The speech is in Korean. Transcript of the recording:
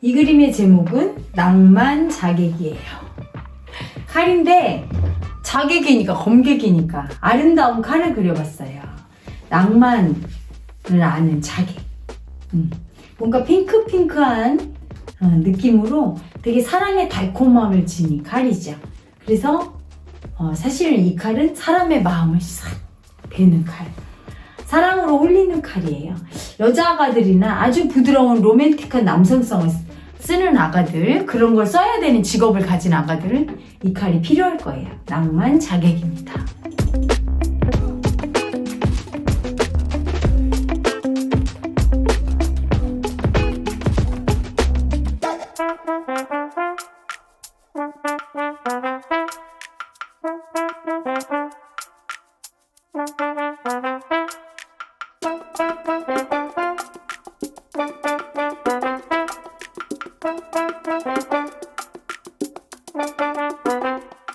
이 그림의 제목은 낭만 자객이에요. 칼인데 자객이니까 검객이니까 아름다운 칼을 그려봤어요. 낭만을 아는 자객. 음, 뭔가 핑크핑크한 어, 느낌으로 되게 사랑의 달콤함을 지닌 칼이죠. 그래서 어, 사실은 이 칼은 사람의 마음을 싹 베는 칼. 사랑으로 홀리는 칼이에요. 여자 아가들이나 아주 부드러운 로맨틱한 남성성을 쓰는 아가들, 그런 걸 써야 되는 직업을 가진 아가들은 이 칼이 필요할 거예요. 낭만 자객입니다. Thank. thank you